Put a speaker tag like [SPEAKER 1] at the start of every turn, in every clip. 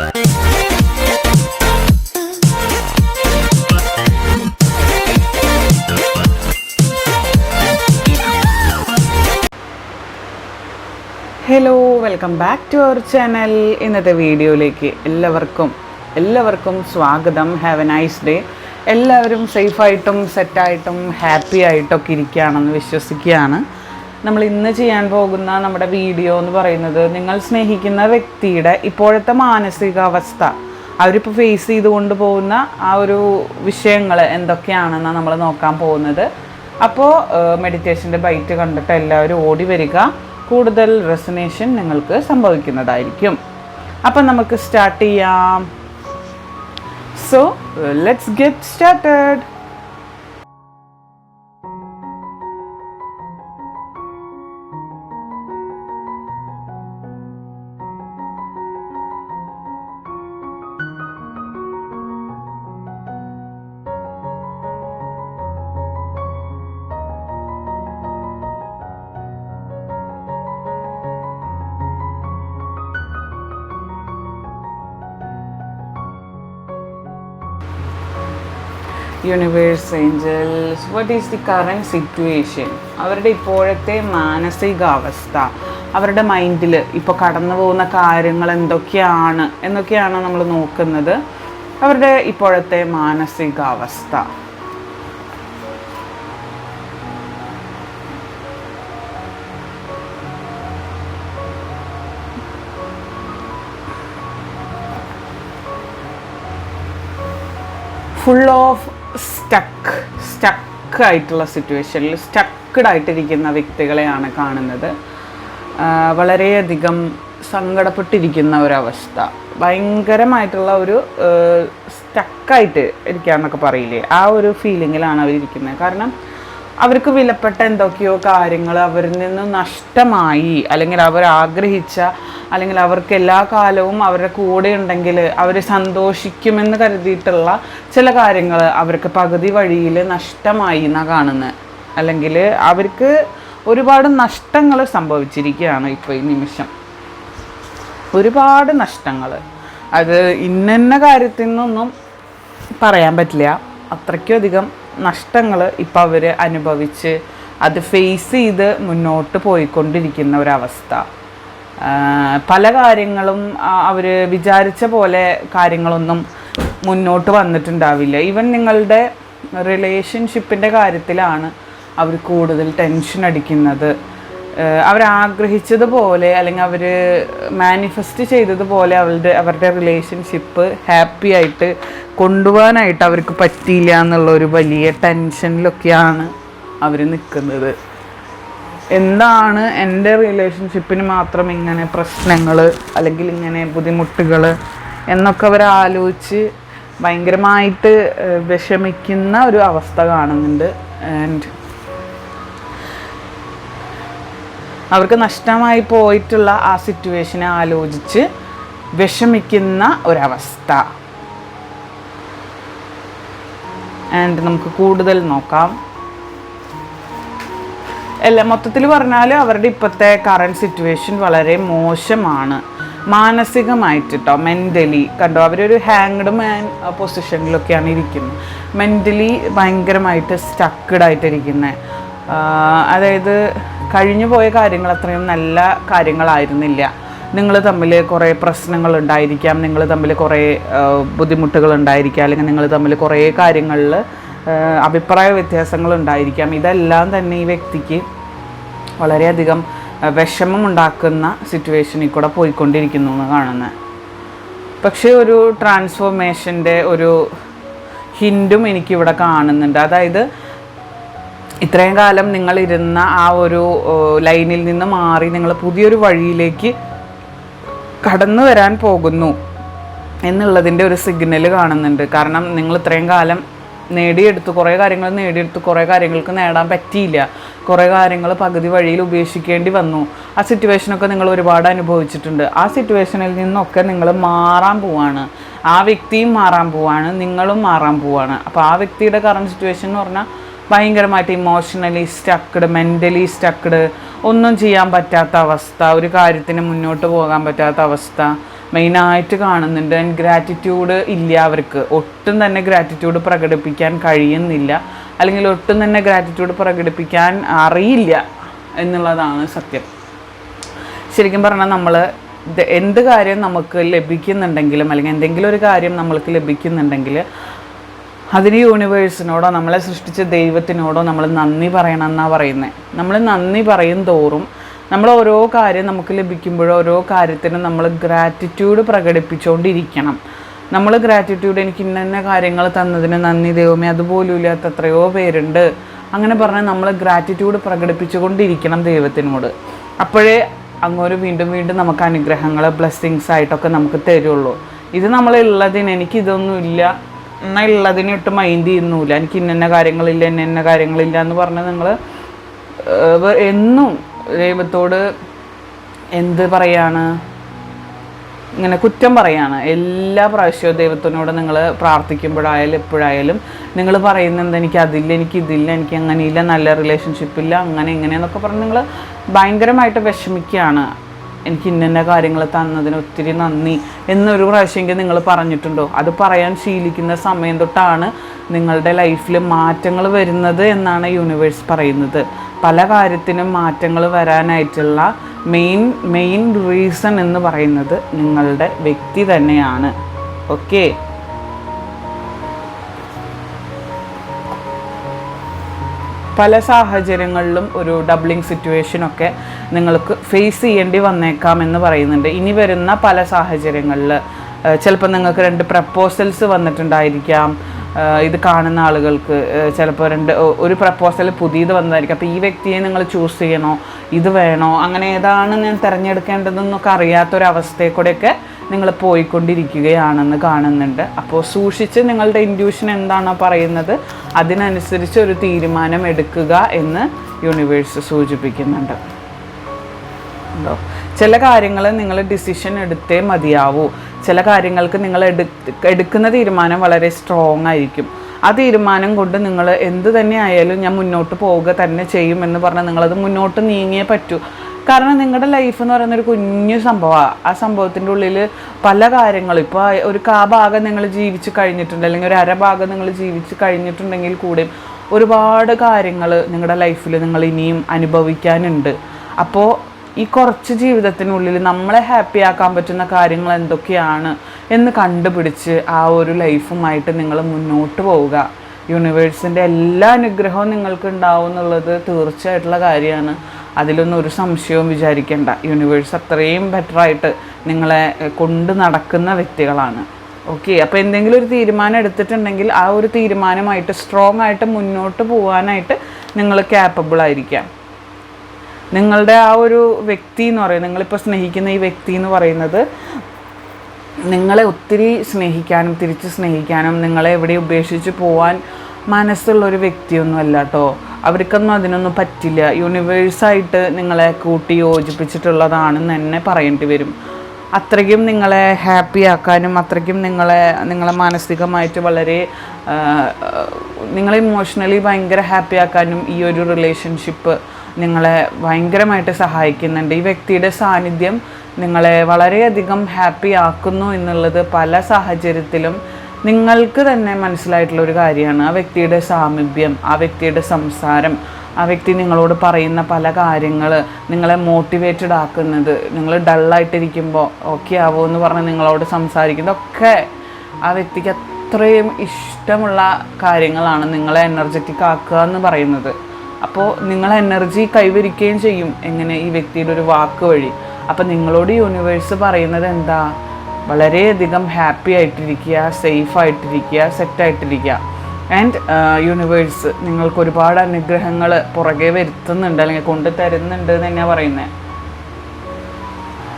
[SPEAKER 1] Hello welcome back to our channel ഇന്നത്തെ വീഡിയോയിലേക്ക് എല്ലാവർക്കും എല്ലാവർക്കും സ്വാഗതം. ഹാവ് എ നൈസ് ഡേ എല്ലാവരും സേഫായിട്ടും സെറ്റായിട്ടും ഹാപ്പി ആയിട്ടൊക്കെ ഇരിക്കുകയാണെന്ന് വിശ്വസിക്കുകയാണ്. നമ്മൾ ഇന്ന് ചെയ്യാൻ പോകുന്ന നമ്മുടെ വീഡിയോ എന്ന് പറയുന്നത് നിങ്ങൾ സ്നേഹിക്കുന്ന വ്യക്തിയുടെ ഇപ്പോഴത്തെ മാനസികാവസ്ഥ അവരിപ്പോൾ ഫേസ് ചെയ്തുകൊണ്ട് പോകുന്ന ആ ഒരു വിഷയങ്ങൾ എന്തൊക്കെയാണെന്നാണ് നമ്മൾ നോക്കാൻ പോകുന്നത്. അപ്പോൾ മെഡിറ്റേഷന്റെ ബൈറ്റ് കണ്ടിട്ട് എല്ലാവരും ഓടി വരിക. കൂടുതൽ റെസനേഷൻ നിങ്ങൾക്ക് സംഭവിക്കുന്നതായിരിക്കും. അപ്പം നമുക്ക് സ്റ്റാർട്ട് ചെയ്യാം. So let's get started universe angels what is the current situation അവരുടെ ഇപ്പോഴത്തെ മാനസികാവസ്ഥ അവരുടെ മൈൻഡിൽ ഇപ്പോൾ കടന്നു പോകുന്ന കാര്യങ്ങൾ എന്തൊക്കെയാണ് എന്നൊക്കെയാണ് നമ്മൾ നോക്കുന്നത്. അവരുടെ ഇപ്പോഴത്തെ മാനസികാവസ്ഥ. ഫുൾ ഓഫ് സ്റ്റക്ക് സ്റ്റക്ക് ആയിട്ടുള്ള സിറ്റുവേഷനിൽ സ്റ്റക്കഡ് ആയിട്ടിരിക്കുന്ന വ്യക്തികളെയാണ് കാണുന്നത്. വളരെയധികം സങ്കടപ്പെട്ടിരിക്കുന്ന ഒരവസ്ഥ. ഭയങ്കരമായിട്ടുള്ള ഒരു സ്റ്റക്കായിട്ട് ഇരിക്കുക എന്നൊക്കെ പറയില്ലേ? ആ ഒരു ഫീലിങ്ങിലാണ് അവരിയ്ക്കുന്നത് കാരണം അവർക്ക് വിലപ്പെട്ട എന്തൊക്കെയോ കാര്യങ്ങൾ അവരിൽ നിന്ന് നഷ്ടമായി. അല്ലെങ്കിൽ അവർ ആഗ്രഹിച്ച അല്ലെങ്കിൽ അവർക്ക് എല്ലാ കാലവും അവരുടെ കൂടെ ഉണ്ടെങ്കിൽ അവർ സന്തോഷിക്കുമെന്ന് കരുതിയിട്ടുള്ള ചില കാര്യങ്ങൾ അവർക്ക് പകുതി വഴിയിൽ നഷ്ടമായി എന്നാണ് കാണുന്നത് അല്ലെങ്കിൽ അവർക്ക് ഒരുപാട് നഷ്ടങ്ങൾ സംഭവിച്ചിരിക്കുകയാണ് ഇപ്പോൾ ഈ നിമിഷം. ഒരുപാട് നഷ്ടങ്ങൾ. അത് ഇന്ന കാര്യത്തിൽ നിന്നൊന്നും പറയാൻ പറ്റില്ല. അത്രയ്ക്കും അധികം നഷ്ടങ്ങൾ ഇപ്പോൾ അവർ അനുഭവിച്ച് അത് ഫേസ് ചെയ്ത് മുന്നോട്ട് പോയിക്കൊണ്ടിരിക്കുന്ന ഒരവസ്ഥ. പല കാര്യങ്ങളും അവർ വിചാരിച്ച പോലെ കാര്യങ്ങളൊന്നും മുന്നോട്ട് വന്നിട്ടുണ്ടാവില്ല. ഈവൻ നിങ്ങളുടെ റിലേഷൻഷിപ്പിന്റെ കാര്യത്തിലാണ് അവർ കൂടുതൽ ടെൻഷൻ അടിക്കുന്നത്. അവരാഗ്രഹിച്ചതുപോലെ അല്ലെങ്കിൽ അവർ മാനിഫെസ്റ്റ് ചെയ്തതുപോലെ അവളുടെ അവരുടെ റിലേഷൻഷിപ്പ് ഹാപ്പി ആയിട്ട് കൊണ്ടുപോകാനായിട്ട് അവർക്ക് പറ്റിയില്ല എന്നുള്ള ഒരു വലിയ ടെൻഷനിലൊക്കെയാണ് അവർ നിൽക്കുന്നത്. എന്താണ് എന്റെ റിലേഷൻഷിപ്പിന് മാത്രം ഇങ്ങനെ പ്രശ്നങ്ങൾ അല്ലെങ്കിൽ ഇങ്ങനെ ബുദ്ധിമുട്ടുകൾ എന്നൊക്കെ അവർ ആലോചിച്ച് ഭയങ്കരമായിട്ട് വിഷമിക്കുന്ന ഒരു അവസ്ഥ കാണുന്നുണ്ട്. ആൻഡ് അവർക്ക് നഷ്ടമായി പോയിട്ടുള്ള ആ സിറ്റുവേഷനെ ആലോചിച്ച് വിഷമിക്കുന്ന ഒരവസ്ഥ. ആൻഡ് നമുക്ക് കൂടുതൽ നോക്കാം. അല്ല മൊത്തത്തിൽ പറഞ്ഞാൽ അവരുടെ ഇപ്പോഴത്തെ കറണ്ട് സിറ്റുവേഷൻ വളരെ മോശമാണ്. മാനസികമായിട്ട് കേട്ടോ മെന്റലി കണ്ടോ അവരൊരു ഹാങ്ഡ് മാൻ പൊസിഷനിലൊക്കെയാണ് ഇരിക്കുന്നത്. മെന്റലി ഭയങ്കരമായിട്ട് സ്റ്റക്കഡ് ആയിട്ടിരിക്കുന്നത് അതായത് കഴിഞ്ഞു പോയ കാര്യങ്ങൾ അത്രയും നല്ല കാര്യങ്ങളായിരുന്നില്ല. നിങ്ങൾ തമ്മിൽ കുറേ പ്രശ്നങ്ങൾ ഉണ്ടായിരിക്കാം നിങ്ങൾ തമ്മിൽ കുറേ ബുദ്ധിമുട്ടുകൾ ഉണ്ടായിരിക്കാം അല്ലെങ്കിൽ നിങ്ങൾ തമ്മിൽ കുറേ കാര്യങ്ങളിൽ അഭിപ്രായ വ്യത്യാസങ്ങൾ ഉണ്ടായിരിക്കാം. ഇതെല്ലാം തന്നെ ഈ വ്യക്തിക്ക് വളരെയധികം വിഷമം വിഷമമുണ്ടാക്കുന്ന സിറ്റുവേഷനിൽ കൂടെ പോയിക്കൊണ്ടിരിക്കുന്നു എന്ന് കാണുന്നത്. പക്ഷേ ഒരു ട്രാൻസ്ഫോർമേഷന്റെ ഒരു ഹിൻഡും എനിക്കിവിടെ കാണുന്നുണ്ട്. അതായത് ഇത്രയും കാലം നിങ്ങൾ ഇരുന്ന ആ ഒരു ലൈനിൽ നിന്ന് മാറി നിങ്ങൾ പുതിയൊരു വഴിയിലേക്ക് കടന്നു വരാൻ പോകുന്നു എന്നുള്ളതിന്റെ ഒരു സിഗ്നൽ കാണുന്നുണ്ട്. കാരണം നിങ്ങൾ ഇത്രയും കാലം നേടിയെടുത്തു കുറേ കാര്യങ്ങൾ നേടിയെടുത്തു കുറേ കാര്യങ്ങൾക്ക് നേടാൻ പറ്റിയില്ല. കുറേ കാര്യങ്ങൾ പകുതി വഴിയിൽ ഉപേക്ഷിക്കേണ്ടി വന്നു. ആ സിറ്റുവേഷനൊക്കെ നിങ്ങൾ ഒരുപാട് അനുഭവിച്ചിട്ടുണ്ട്. ആ സിറ്റുവേഷനിൽ നിന്നൊക്കെ നിങ്ങൾ മാറാൻ പോവാണ്. ആ വ്യക്തിയും മാറാൻ പോവാണ്. നിങ്ങളും മാറാൻ പോവാണ്. അപ്പോൾ ആ വ്യക്തിയുടെ കറണ്ട് സിറ്റുവേഷൻ എന്ന് പറഞ്ഞാൽ ഭയങ്കരമായിട്ട് ഇമോഷണലി സ്റ്റക്ക്ഡ് മെന്റലി സ്റ്റക്ക്ഡ് ഒന്നും ചെയ്യാൻ പറ്റാത്ത അവസ്ഥ ഒരു കാര്യത്തിന് മുന്നോട്ട് പോകാൻ പറ്റാത്ത അവസ്ഥ മെയിനായിട്ട് കാണുന്നുണ്ട്. ആൻഡ് ഗ്രാറ്റിറ്റ്യൂഡ് ഇല്ല അവർക്ക്. ഒട്ടും തന്നെ ഗ്രാറ്റിറ്റ്യൂഡ് പ്രകടിപ്പിക്കാൻ കഴിയുന്നില്ല. അല്ലെങ്കിൽ ഒട്ടും തന്നെ ഗ്രാറ്റിറ്റ്യൂഡ് പ്രകടിപ്പിക്കാൻ അറിയില്ല എന്നുള്ളതാണ് സത്യം. ശരിക്കും പറഞ്ഞാൽ നമ്മൾ എന്ത് കാര്യം നമുക്ക് ലഭിക്കുന്നുണ്ടെങ്കിലും അല്ലെങ്കിൽ എന്തെങ്കിലും ഒരു കാര്യം നമ്മൾക്ക് ലഭിക്കുന്നുണ്ടെങ്കിൽ അതിന് യൂണിവേഴ്സിനോടോ നമ്മളെ സൃഷ്ടിച്ച ദൈവത്തിനോടോ നമ്മൾ നന്ദി പറയണം എന്നാണ് പറയുന്നത് നമ്മൾ നന്ദി പറയും തോറും നമ്മൾ ഓരോ കാര്യം നമുക്ക് ലഭിക്കുമ്പോഴോ ഓരോ കാര്യത്തിനും നമ്മൾ ഗ്രാറ്റിറ്റ്യൂഡ് പ്രകടിപ്പിച്ചുകൊണ്ടിരിക്കണം നമ്മൾ ഗ്രാറ്റിറ്റ്യൂഡ് എനിക്ക് ഇന്ന കാര്യങ്ങൾ തന്നതിന് നന്ദി ദൈവമേ അതുപോലും ഇല്ലാത്ത എത്രയോ പേരുണ്ട്. അങ്ങനെ പറഞ്ഞാൽ നമ്മൾ ഗ്രാറ്റിറ്റ്യൂഡ് പ്രകടിപ്പിച്ചുകൊണ്ടിരിക്കണം ദൈവത്തിനോട്. അപ്പോഴേ അങ്ങോട്ട് വീണ്ടും വീണ്ടും നമുക്ക് അനുഗ്രഹങ്ങൾ ബ്ലെസ്സിങ്സ് ആയിട്ടൊക്കെ നമുക്ക് തരുള്ളൂ. ഇത് നമ്മളുള്ളതിന് എനിക്കിതൊന്നും ഇല്ല ഇട്ട് മൈൻഡ് ചെയ്യുന്നില്ല. എനിക്ക് ഇന്ന കാര്യങ്ങളില്ല ഇന്ന ഇന്ന കാര്യങ്ങളില്ല എന്ന് പറഞ്ഞ് നിങ്ങൾ എന്നും ദൈവത്തോട് എന്ത് പറയാണ്? ഇങ്ങനെ കുറ്റം പറയാണ്. എല്ലാ പ്രാവശ്യവും ദൈവത്തിനോട് നിങ്ങൾ പ്രാർത്ഥിക്കുമ്പോഴായാലും എപ്പോഴായാലും നിങ്ങൾ പറയുന്നത് എനിക്ക് അതില്ല എനിക്ക് ഇതില്ല എനിക്ക് അങ്ങനെയില്ല നല്ല റിലേഷൻഷിപ്പില്ല അങ്ങനെ എന്നൊക്കെ പറഞ്ഞ് നിങ്ങൾ ഭയങ്കരമായിട്ട് വിഷമിക്കുകയാണ്. എനിക്ക് ഇന്ന കാര്യങ്ങൾ തന്നതിന് ഒത്തിരി നന്ദി എന്നൊരു പ്രാവശ്യമെങ്കിൽ നിങ്ങൾ പറഞ്ഞിട്ടുണ്ടോ? അത് പറയാൻ ശീലിക്കുന്ന സമയം തൊട്ടാണ് നിങ്ങളുടെ ലൈഫിൽ മാറ്റങ്ങൾ വരുന്നത് എന്നാണ് യൂണിവേഴ്സ് പറയുന്നത്. പല കാര്യത്തിനും മാറ്റങ്ങൾ വരാനായിട്ടുള്ള മെയിൻ മെയിൻ റീസൺ എന്ന് പറയുന്നത് നിങ്ങളുടെ വ്യക്തി തന്നെയാണ്. ഓക്കെ? പല സാഹചര്യങ്ങളിലും ഒരു ഡബ്ലിംഗ് സിറ്റുവേഷനൊക്കെ നിങ്ങൾക്ക് ഫേസ് ചെയ്യേണ്ടി വന്നേക്കാം എന്ന് പറയുന്നുണ്ട്. ഇനി വരുന്ന പല സാഹചര്യങ്ങളിൽ ചിലപ്പോൾ നിങ്ങൾക്ക് രണ്ട് പ്രപ്പോസൽസ് വന്നിട്ടുണ്ടായിരിക്കാം. ഇത് കാണുന്ന ആളുകൾക്ക് ചിലപ്പോൾ രണ്ട് ഒരു പ്രപ്പോസൽ പുതിയത് വന്നതായിരിക്കും. അപ്പോൾ ഈ വ്യക്തിയെ നിങ്ങൾ ചൂസ് ചെയ്യണോ? ഇത് വേണോ? അങ്ങനെ ഏതാണ് ഞാൻ തിരഞ്ഞെടുക്കേണ്ടതെന്നൊക്കെ അറിയാത്തൊരവസ്ഥയെ കൂടെയൊക്കെ നിങ്ങൾ പോയിക്കൊണ്ടിരിക്കുകയാണെന്ന് കാണുന്നുണ്ട്. അപ്പോൾ സൂക്ഷിച്ച് നിങ്ങളുടെ ഇൻഡ്യൂഷൻ എന്താണോ പറയുന്നത് അതിനനുസരിച്ച് ഒരു തീരുമാനം എടുക്കുക എന്ന് യൂണിവേഴ്സ് സൂചിപ്പിക്കുന്നുണ്ട്. ചില കാര്യങ്ങൾ നിങ്ങൾ ഡിസിഷൻ എടുത്തേ മതിയാവൂ. ചില കാര്യങ്ങൾക്ക് നിങ്ങൾ എടു എടുക്കുന്ന തീരുമാനം വളരെ സ്ട്രോങ് ആയിരിക്കും. ആ തീരുമാനം കൊണ്ട് നിങ്ങൾ എന്ത് തന്നെ ആയാലും ഞാൻ മുന്നോട്ട് പോവുക തന്നെ ചെയ്യും എന്ന് പറഞ്ഞാൽ നിങ്ങളത് മുന്നോട്ട് നീങ്ങിയേ പറ്റൂ. കാരണം നിങ്ങളുടെ ലൈഫ് എന്ന് പറയുന്ന ഒരു കുഞ്ഞു സംഭവമാണ് ആ സംഭവത്തിന്റെ ഉള്ളിൽ പല കാര്യങ്ങളും. ഇപ്പോൾ ഒരു കാ ഭാഗം നിങ്ങൾ ജീവിച്ച് കഴിഞ്ഞിട്ടുണ്ട് അല്ലെങ്കിൽ ഒരു അര ഭാഗം നിങ്ങൾ ജീവിച്ച് കഴിഞ്ഞിട്ടുണ്ടെങ്കിൽ കൂടിയും ഒരുപാട് കാര്യങ്ങൾ നിങ്ങളുടെ ലൈഫിൽ നിങ്ങൾ ഇനിയും അനുഭവിക്കാനുണ്ട്. അപ്പോൾ ഈ കുറച്ച് ജീവിതത്തിനുള്ളിൽ നമ്മളെ ഹാപ്പി ആക്കാൻ പറ്റുന്ന കാര്യങ്ങൾ എന്തൊക്കെയാണ് എന്ന് കണ്ടുപിടിച്ച് ആ ഒരു ലൈഫുമായിട്ട് നിങ്ങൾ മുന്നോട്ട് പോവുക. യൂണിവേഴ്സിന്റെ എല്ലാ അനുഗ്രഹവും നിങ്ങൾക്ക് ഉണ്ടാവും എന്നുള്ളത് തീർച്ചയായിട്ടുള്ള കാര്യമാണ്. അതിലൊന്നും ഒരു സംശയവും വിചാരിക്കേണ്ട. യൂണിവേഴ്സ് അത്രയും ബെറ്ററായിട്ട് നിങ്ങളെ കൊണ്ട് നടക്കുന്ന വ്യക്തികളാണ്. ഓക്കെ അപ്പോൾ എന്തെങ്കിലും ഒരു തീരുമാനം എടുത്തിട്ടുണ്ടെങ്കിൽ ആ ഒരു തീരുമാനമായിട്ട് സ്ട്രോങ് ആയിട്ട് മുന്നോട്ട് പോകാനായിട്ട് നിങ്ങൾ ക്യാപ്പബിൾ ആയിരിക്കാം. നിങ്ങളുടെ ആ ഒരു വ്യക്തി എന്ന് പറയുന്നത് നിങ്ങളിപ്പോൾ സ്നേഹിക്കുന്ന ഈ വ്യക്തി എന്ന് പറയുന്നത് നിങ്ങളെ ഒത്തിരി സ്നേഹിക്കാനും തിരിച്ച് സ്നേഹിക്കാനും നിങ്ങളെ എവിടെ ഉപേക്ഷിച്ച് പോവാൻ മനസ്സുള്ളൊരു വ്യക്തിയൊന്നുമല്ല കേട്ടോ അവർക്കൊന്നും അതിനൊന്നും പറ്റില്ല. യൂണിവേഴ്സായിട്ട് നിങ്ങളെ കൂട്ടി യോജിപ്പിച്ചിട്ടുള്ളതാണെന്ന് തന്നെ പറയേണ്ടി വരും. അത്രയ്ക്കും നിങ്ങളെ ഹാപ്പി ആക്കാനും അത്രയ്ക്കും നിങ്ങളെ നിങ്ങളെ മാനസികമായിട്ട് വളരെ നിങ്ങളെ ഇമോഷണലി ഭയങ്കര ഹാപ്പി ആക്കാനും ഈ ഒരു റിലേഷൻഷിപ്പ് നിങ്ങളെ ഭയങ്കരമായിട്ട് സഹായിക്കുന്നുണ്ട്. ഈ വ്യക്തിയുടെ സാന്നിധ്യം നിങ്ങളെ വളരെയധികം ഹാപ്പി ആക്കുന്നു എന്നുള്ളത് പല സാഹചര്യത്തിലും നിങ്ങൾക്ക് തന്നെ മനസ്സിലായിട്ടുള്ള ഒരു കാര്യമാണ്. ആ വ്യക്തിയുടെ സാമീപ്യം ആ വ്യക്തിയുടെ സംസാരം ആ വ്യക്തി നിങ്ങളോട് പറയുന്ന പല കാര്യങ്ങൾ നിങ്ങളെ മോട്ടിവേറ്റഡ് ആക്കുന്നത് നിങ്ങൾ ഡള്ളായിട്ടിരിക്കുമ്പോൾ ഓക്കെ ആവോ എന്ന് പറഞ്ഞ് നിങ്ങളോട് സംസാരിക്കുന്നതൊക്കെ ആ വ്യക്തിക്ക് അത്രയും ഇഷ്ടമുള്ള കാര്യങ്ങളാണ് നിങ്ങളെ എനർജറ്റിക് ആക്കുക എന്ന് പറയുന്നത്. അപ്പോൾ നിങ്ങൾ എനർജി കൈവരിക്കുകയും ചെയ്യും. എങ്ങനെ ഈ വ്യക്തിയുടെ ഒരു വാക്ക് വഴി. അപ്പം നിങ്ങളോട് യൂണിവേഴ്സ് പറയുന്നത് എന്താ? വളരെയധികം ഹാപ്പി ആയിട്ടിരിക്കുക സേഫ് ആയിട്ടിരിക്കുക സെറ്റ് ആയിട്ടിരിക്കുക. ആൻഡ് യൂണിവേഴ്സ് നിങ്ങൾക്ക് ഒരുപാട് അനുഗ്രഹങ്ങൾ പുറകെ വരുത്തുന്നുണ്ട് അല്ലെങ്കിൽ കൊണ്ടു തരുന്നുണ്ട് എന്ന് തന്നെയാണ് പറയുന്നത്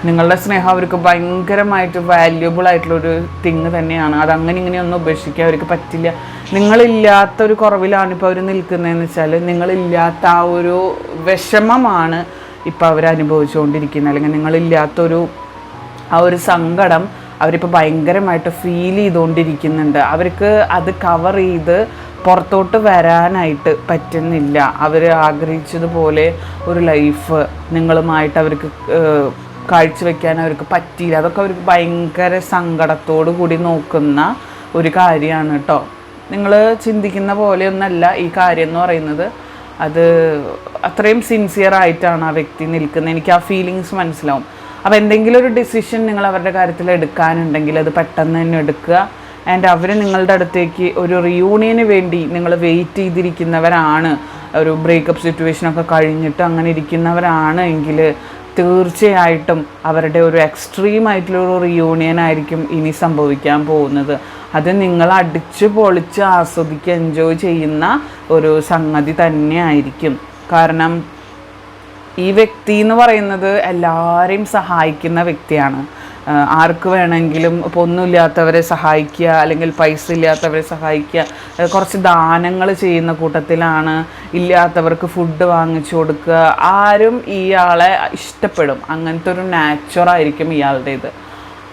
[SPEAKER 1] നിങ്ങളുടെ സ്നേഹം അവർക്ക് ഭയങ്കരമായിട്ട് വാല്യുബിൾ ആയിട്ടുള്ളൊരു തിങ് തന്നെയാണ്. അത് അങ്ങനെ ഇങ്ങനെയൊന്നും ഉപേക്ഷിക്കാൻ അവർക്ക് പറ്റില്ല. നിങ്ങളില്ലാത്ത ഒരു കുറവിലാണ് ഇപ്പോൾ അവർ നിൽക്കുന്നതെന്ന് വെച്ചാൽ നിങ്ങളില്ലാത്ത ആ ഒരു വിഷമമാണ് ഇപ്പോൾ അവർ അനുഭവിച്ചുകൊണ്ടിരിക്കുന്നത്. അല്ലെങ്കിൽ നിങ്ങളില്ലാത്തൊരു ആ ഒരു സങ്കടം അവരിപ്പോൾ ഭയങ്കരമായിട്ട് ഫീൽ ചെയ്തുകൊണ്ടിരിക്കുന്നുണ്ട്. അവർക്ക് അത് കവർ ചെയ്ത് പുറത്തോട്ട് വരാനായിട്ട് പറ്റുന്നില്ല. അവർ ആഗ്രഹിച്ചതുപോലെ ഒരു ലൈഫ് നിങ്ങളുമായിട്ട് അവർക്ക് കാഴ്ചവെക്കാൻ അവർക്ക് പറ്റിയില്ല. അതൊക്കെ അവർക്ക് ഭയങ്കര സങ്കടത്തോടു കൂടി നോക്കുന്ന ഒരു കാര്യമാണ് കേട്ടോ നിങ്ങൾ ചിന്തിക്കുന്ന പോലെയൊന്നല്ല ഈ കാര്യം എന്ന് പറയുന്നത്. അത് അത്രയും സിൻസിയർ ആയിട്ടാണ് ആ വ്യക്തി നിൽക്കുന്നത്. എനിക്ക് ആ ഫീലിങ്സ് മനസ്സിലാവും. അപ്പോൾ എന്തെങ്കിലും ഒരു ഡിസിഷൻ നിങ്ങൾ അവരുടെ കാര്യത്തിൽ എടുക്കാനുണ്ടെങ്കിൽ അത് പെട്ടെന്ന് തന്നെ എടുക്കുക. ആൻഡ് അവർ നിങ്ങളുടെ അടുത്തേക്ക് ഒരു റിയൂണിയന് വേണ്ടി നിങ്ങൾ വെയിറ്റ് ചെയ്തിരിക്കുന്നവരാണ്. ഒരു ബ്രേക്കപ്പ് സിറ്റുവേഷനൊക്കെ കഴിഞ്ഞിട്ട് അങ്ങനെ ഇരിക്കുന്നവരാണ് എങ്കിൽ തീർച്ചയായിട്ടും അവരുടെ ഒരു എക്സ്ട്രീം ആയിട്ടുള്ള ഒരു റിയൂണിയൻ ആയിരിക്കും ഇനി സംഭവിക്കാൻ പോകുന്നത്. അത് നിങ്ങൾ അടിച്ച് പൊളിച്ച് ആസ്വദിക്കുക എൻജോയ് ചെയ്യുന്ന ഒരു സംഗതി തന്നെ ആയിരിക്കും കാരണം ഈ വ്യക്തി എന്ന് പറയുന്നത് എല്ലാവരെയും സഹായിക്കുന്ന വ്യക്തിയാണ്. ആർക്ക് വേണമെങ്കിലും ഇപ്പോൾ ഒന്നുമില്ലാത്തവരെ സഹായിക്കുക അല്ലെങ്കിൽ പൈസ ഇല്ലാത്തവരെ സഹായിക്കുക. കുറച്ച് ദാനങ്ങൾ ചെയ്യുന്ന കൂട്ടത്തിലാണ് ഇല്ലാത്തവർക്ക് ഫുഡ് വാങ്ങിച്ചു കൊടുക്കുക. ആരും ഇയാളെ ഇഷ്ടപ്പെടും. അങ്ങനത്തെ ഒരു നാച്ചുറായിരിക്കും ഇയാളുടേത്.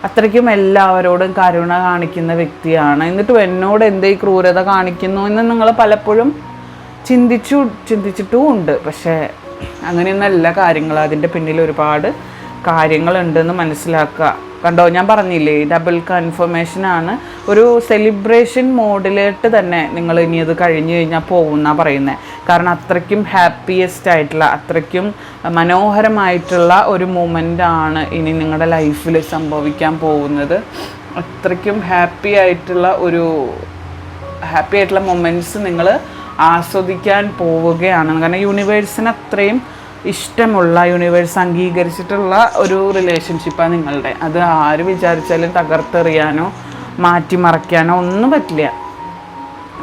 [SPEAKER 1] അത്രയ്ക്കും എല്ലാവരോടും കരുണ കാണിക്കുന്ന വ്യക്തിയാണ്. എന്നിട്ട് എന്നോട് എന്തേ ക്രൂരത കാണിക്കുന്നു എന്ന് നിങ്ങൾ പലപ്പോഴും ചിന്തിച്ചു ചിന്തിച്ചിട്ടും ഉണ്ട്. പക്ഷേ അങ്ങനെയൊന്നല്ല കാര്യങ്ങൾ. അതിന്റെ പിന്നിൽ ഒരുപാട് കാര്യങ്ങളുണ്ടെന്ന് മനസ്സിലാക്കുക. കണ്ടോ ഞാൻ പറഞ്ഞില്ലേ ഡബിൾ കൺഫർമേഷനാണ് ഒരു സെലിബ്രേഷൻ മോഡിലേട്ട് തന്നെ നിങ്ങൾ ഇനി അത് കഴിഞ്ഞു കഴിഞ്ഞാൽ പോകുന്ന പറയുന്നത് കാരണം അത്രയ്ക്കും ഹാപ്പിയസ്റ്റ് ആയിട്ടുള്ള അത്രയ്ക്കും മനോഹരമായിട്ടുള്ള ഒരു ആണ് ഇനി നിങ്ങളുടെ ലൈഫിൽ സംഭവിക്കാൻ പോകുന്നത്. അത്രയ്ക്കും ഹാപ്പി ആയിട്ടുള്ള ഒരു ഹാപ്പി ആയിട്ടുള്ള മൊമെന്റ്സ് നിങ്ങൾ ആസ്വദിക്കാൻ പോവുകയാണ്. കാരണം യൂണിവേഴ്സിന് അത്രയും ഇഷ്ടമുള്ള യൂണിവേഴ്സ് അംഗീകരിച്ചിട്ടുള്ള ഒരു റിലേഷൻഷിപ്പാണ് നിങ്ങളുടെ. അത് ആര് വിചാരിച്ചാലും തകർത്തെറിയാനോ മാറ്റിമറിക്കാനോ ഒന്നും പറ്റില്ല.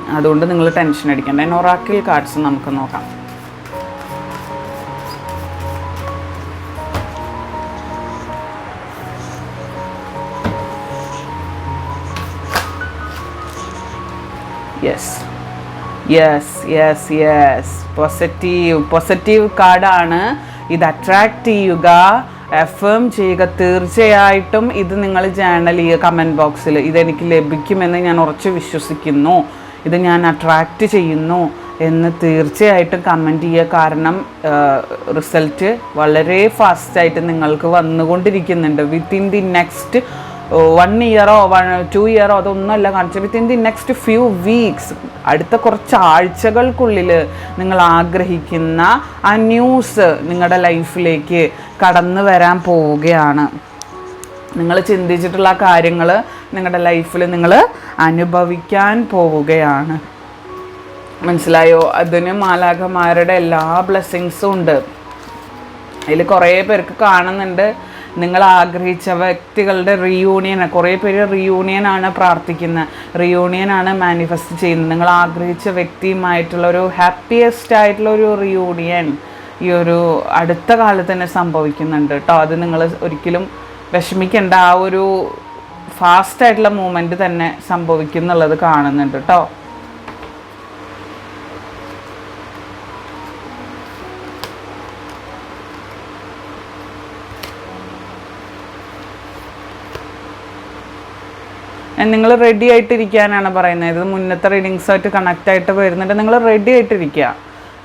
[SPEAKER 1] അതുകൊണ്ട് നിങ്ങൾ ടെൻഷൻ അടിക്കേണ്ട. നൊറാക്കിൽ കാർഡ്സ് നമുക്ക് നോക്കാം. Yes yes yes yes positive positive കാർഡാണ്. ഇത് അട്രാക്റ്റ് ചെയ്യുക എഫേം ചെയ്യുക. തീർച്ചയായിട്ടും ഇത് നിങ്ങൾ ജേണൽ ചെയ്യുക കമന്റ് ബോക്സിൽ ഇതെനിക്ക് ലഭിക്കുമെന്ന് ഞാൻ ഉറച്ച് വിശ്വസിക്കുന്നു. ഇത് ഞാൻ അട്രാക്റ്റ് ചെയ്യുന്നു എന്ന് തീർച്ചയായിട്ടും കമന്റ് ചെയ്യുക. കാരണം റിസൾട്ട് വളരെ ഫാസ്റ്റായിട്ട് നിങ്ങൾക്ക് വന്നുകൊണ്ടിരിക്കുന്നുണ്ട്. വിത്തിൻ ദി നെക്സ്റ്റ് വൺ ഇയറോ വൺ ടു ഇയറോ അതൊന്നുമല്ല കാണിച്ചത് within the next few weeks അടുത്ത കുറച്ച് ആഴ്ചകൾക്കുള്ളിൽ നിങ്ങൾ ആഗ്രഹിക്കുന്ന ആ ന്യൂസ് നിങ്ങളുടെ ലൈഫിലേക്ക് കടന്നു വരാൻ പോവുകയാണ്. നിങ്ങൾ ചിന്തിച്ചിട്ടുള്ള കാര്യങ്ങൾ നിങ്ങളുടെ ലൈഫിൽ നിങ്ങൾ അനുഭവിക്കാൻ പോവുകയാണ്. മനസ്സിലായോ? അതിന് മാലാഖമാരുടെ എല്ലാ ബ്ലെസ്സിങ്സും ഉണ്ട്. അതിൽ കുറേ പേർക്ക് കാണുന്നുണ്ട്. നിങ്ങൾ ആഗ്രഹിച്ച വ്യക്തികളുടെ റിയൂണിയൻ കുറേ പേര് റിയൂണിയൻ ആണ് പ്രാർത്ഥിക്കുന്നത് റിയൂണിയൻ ആണ് മാനിഫെസ്റ്റ് ചെയ്യുന്നത് നിങ്ങൾ ആഗ്രഹിച്ച വ്യക്തിയുമായിട്ടുള്ള ഒരു ഹാപ്പിയസ്റ്റ് ആയിട്ടുള്ള ഒരു റിയൂണിയൻ ഈ ഒരു അടുത്ത കാലത്ത് തന്നെ സംഭവിക്കുന്നുണ്ട് കേട്ടോ. അത് നിങ്ങൾ ഒരിക്കലും വിഷമിക്കേണ്ട. ആ ഒരു ഫാസ്റ്റായിട്ടുള്ള മൂമെന്റ് തന്നെ സംഭവിക്കുന്നുള്ളത് കാണുന്നുണ്ട് കേട്ടോ. നിങ്ങൾ റെഡി ആയിട്ടിരിക്കാനാണ് പറയുന്നത്. ഇത് മുന്നത്തെ റീഡിങ്സായിട്ട് കണക്റ്റ് ആയിട്ട് വരുന്നുണ്ട്. നിങ്ങൾ റെഡി ആയിട്ടിരിക്കുക.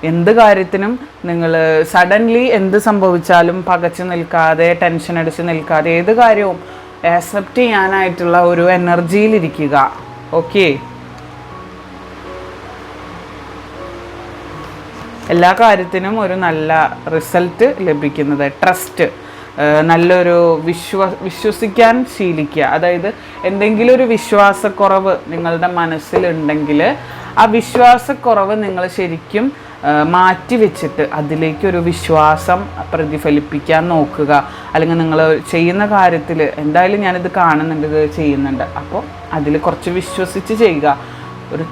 [SPEAKER 1] എന്ത് കാര്യത്തിനും നിങ്ങൾ സഡൻലി എന്ത് സംഭവിച്ചാലും പകച്ചു നിൽക്കാതെ ടെൻഷൻ അടിച്ച് നിൽക്കാതെ ഏത് കാര്യവും ആക്സെപ്റ്റ് ചെയ്യാനായിട്ടുള്ള ഒരു എനർജിയിലിരിക്കുക ഓക്കെ എല്ലാ കാര്യത്തിനും ഒരു നല്ല റിസൾട്ട് ലഭിക്കുന്നത്. ട്രസ്റ്റ് നല്ലൊരു വിശ്വ വിശ്വസിക്കാൻ ശീലിക്കുക. അതായത് എന്തെങ്കിലും ഒരു വിശ്വാസക്കുറവ് നിങ്ങളുടെ മനസ്സിലുണ്ടെങ്കിൽ ആ വിശ്വാസക്കുറവ് നിങ്ങൾ ശരിക്കും മാറ്റി വെച്ചിട്ട് അതിലേക്കൊരു വിശ്വാസം പ്രതിഫലിപ്പിക്കാൻ നോക്കുക. അല്ലെങ്കിൽ നിങ്ങൾ ചെയ്യുന്ന കാര്യത്തിൽ എന്തായാലും ഞാനിത് കാണുന്നുണ്ട് ഇത് ചെയ്യുന്നുണ്ട്. അപ്പോൾ അതിൽ കുറച്ച് വിശ്വസിച്ച് ചെയ്യുക. ഒരു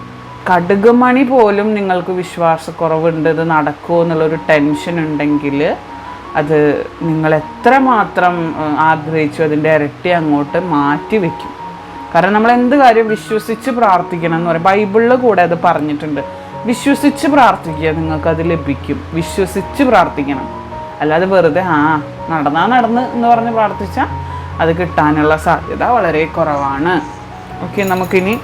[SPEAKER 1] കടുക് മണി പോലും നിങ്ങൾക്ക് വിശ്വാസക്കുറവുണ്ട് ഇത് നടക്കുമോ എന്നുള്ളൊരു ടെൻഷൻ ഉണ്ടെങ്കിൽ അത് നിങ്ങൾ എത്ര മാത്രം ആഗ്രഹിച്ചു അതിന്റെ ഇരട്ടി അങ്ങോട്ട് മാറ്റി വയ്ക്കും കാരണം നമ്മൾ എന്ത് കാര്യം വിശ്വസിച്ച് പ്രാർത്ഥിക്കണം എന്ന് പറയും. ബൈബിളിൽ കൂടെ അത് പറഞ്ഞിട്ടുണ്ട്. വിശ്വസിച്ച് പ്രാർത്ഥിക്കുക നിങ്ങൾക്കത് ലഭിക്കും. വിശ്വസിച്ച് പ്രാർത്ഥിക്കണം. അല്ലാതെ വെറുതെ ആ നടന്നാ നടന്ന് എന്ന് പറഞ്ഞ് പ്രാർത്ഥിച്ചാൽ അത് കിട്ടാനുള്ള സാധ്യത വളരെ കുറവാണ്. ഓക്കെ നമുക്കിനി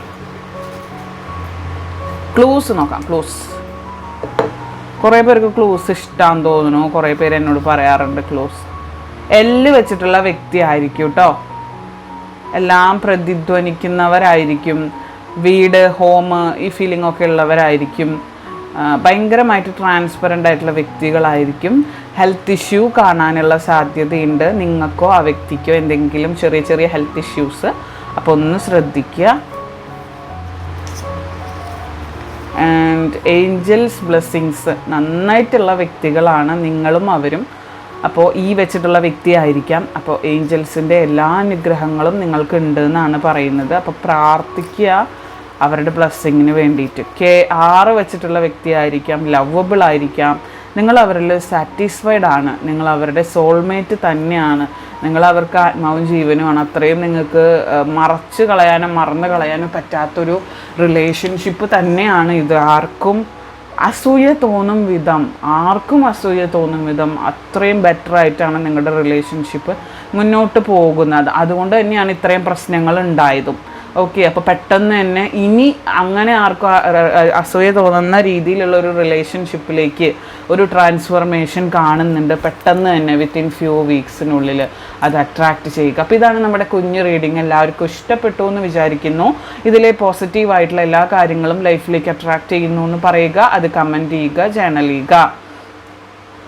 [SPEAKER 1] ക്ലൂസ് നോക്കാം. ക്ലൂസ്. കുറേ പേർക്ക് ക്ലോസ് ഇഷ്ടമാണെന്ന് തോന്നുന്നു. കുറേ പേര് എന്നോട് പറയാറുണ്ട് ക്ലോസ് എല്ല് വെച്ചിട്ടുള്ള വ്യക്തി ആയിരിക്കും കേട്ടോ എല്ലാം പ്രതിധ്വനിക്കുന്നവരായിരിക്കും. വീട് ഹോം ഈ ഫീലിംഗ് ഒക്കെ ഉള്ളവരായിരിക്കും. ഭയങ്കരമായിട്ട് ട്രാൻസ്പെറന്റ് ആയിട്ടുള്ള വ്യക്തികളായിരിക്കും. ഹെൽത്ത് ഇഷ്യൂ കാണാനുള്ള സാധ്യതയുണ്ട്. നിങ്ങൾക്കോ ആ വ്യക്തിക്കോ എന്തെങ്കിലും ചെറിയ ചെറിയ ഹെൽത്ത് ഇഷ്യൂസ് അപ്പോൾ ഒന്ന് ശ്രദ്ധിക്കുക. ആൻഡ് ഏഞ്ചൽസ് ബ്ലെസ്സിങ്സ് നന്നായിട്ടുള്ള വ്യക്തികളാണ് നിങ്ങളും അവരും. അപ്പോൾ ഈ വെച്ചിട്ടുള്ള വ്യക്തിയായിരിക്കാം. അപ്പോൾ ഏഞ്ചൽസിന്റെ എല്ലാ അനുഗ്രഹങ്ങളും നിങ്ങൾക്ക് ഉണ്ട് എന്നാണ് പറയുന്നത്. അപ്പോൾ പ്രാർത്ഥിക്കുക അവരുടെ ബ്ലെസ്സിങ്ങിന് വേണ്ടിയിട്ട്. കെ ആറ് വെച്ചിട്ടുള്ള വ്യക്തിയായിരിക്കാം ലവബിൾ ആയിരിക്കാം. നിങ്ങൾ അവരിൽ സാറ്റിസ്ഫൈഡ് ആണ്. നിങ്ങൾ അവരുടെ സോൾമേറ്റ് തന്നെയാണ്. നിങ്ങൾ അവർക്ക് ആത്മാവും ജീവനുമാണ്. അത്രയും നിങ്ങൾക്ക് മറച്ച് കളയാനും മറന്നു കളയാനും പറ്റാത്തൊരു റിലേഷൻഷിപ്പ് തന്നെയാണ് ഇത്. ആർക്കും അസൂയ തോന്നും വിധം ആർക്കും അസൂയ തോന്നും വിധം അത്രയും ബെറ്റർ ആയിട്ടാണ് നിങ്ങളുടെ റിലേഷൻഷിപ്പ് മുന്നോട്ട് പോകുന്നത്. അതുകൊണ്ട് തന്നെയാണ് ഇത്രയും പ്രശ്നങ്ങൾ ഉണ്ടായതും. ഓക്കെ അപ്പോൾ പെട്ടെന്ന് തന്നെ ഇനി അങ്ങനെ ആർക്കും അസൂയ തോന്നുന്ന രീതിയിലുള്ള ഒരു റിലേഷൻഷിപ്പിലേക്ക് ഒരു ട്രാൻസ്ഫോർമേഷൻ കാണുന്നുണ്ട് പെട്ടെന്ന് തന്നെ വിത്തിൻ ഫ്യൂ വീക്സിനുള്ളിൽ അത് അട്രാക്ട് ചെയ്യുക. അപ്പോൾ ഇതാണ് നമ്മുടെ കുഞ്ഞു റീഡിങ് എല്ലാവർക്കും ഇഷ്ടപ്പെട്ടു എന്ന് വിചാരിക്കുന്നു. ഇതിലെ പോസിറ്റീവായിട്ടുള്ള എല്ലാ കാര്യങ്ങളും ലൈഫിലേക്ക് അട്രാക്ട് ചെയ്യുന്നു എന്ന് പറയുക. അത് കമന്റ് ചെയ്യുക ജേണൽ ചെയ്യുക.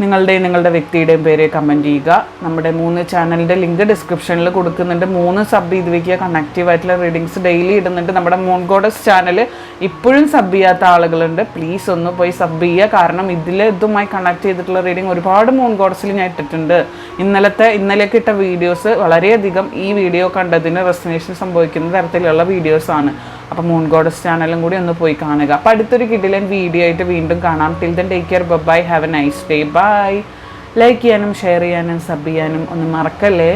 [SPEAKER 1] നിങ്ങളുടെയും നിങ്ങളുടെ വ്യക്തിയുടെയും പേര് കമന്റ് ചെയ്യുക. നമ്മുടെ മൂന്ന് ചാനലിന്റെ ലിങ്ക് ഡിസ്ക്രിപ്ഷനിൽ കൊടുക്കുന്നുണ്ട്. മൂന്ന് സബ് ചെയ്ത് വയ്ക്കുക കണക്റ്റീവ് ആയിട്ടുള്ള റീഡിങ്സ് ഡെയിലി ഇടുന്നുണ്ട്. നമ്മുടെ മൂൺ ഗോഡസ് ചാനൽ ഇപ്പോഴും സബ് ചെയ്യാത്ത ആളുകളുണ്ട്. പ്ലീസ് ഒന്ന് പോയി സബ് ചെയ്യുക. കാരണം ഇതിൽ ഇതുമായി കണക്ട് ചെയ്തിട്ടുള്ള റീഡിങ് ഒരുപാട് മൂൺ ഗോഡസിൽ ഞാൻ ഇട്ടിട്ടുണ്ട്. ഇന്നലത്തെ ഇന്നലെയൊക്കെ ഇട്ട വീഡിയോസ് വളരെയധികം ഈ വീഡിയോ കണ്ടതിന് റെസിനേഷൻ സംഭവിക്കുന്ന തരത്തിലുള്ള വീഡിയോസാണ് അപ്പോൾ മൂൺ ഗോഡസ് ചാനലും കൂടി ഒന്ന് പോയി കാണുക. അപ്പോൾ അടുത്തൊരു കിഡിലൻ വീഡിയോ ആയിട്ട് വീണ്ടും കാണാം. Till then take care bye have a nice day bye like ചെയ്യാനും ഷെയർ ചെയ്യാനും സബ് ചെയ്യാനും ഒന്നും മറക്കല്ലേ?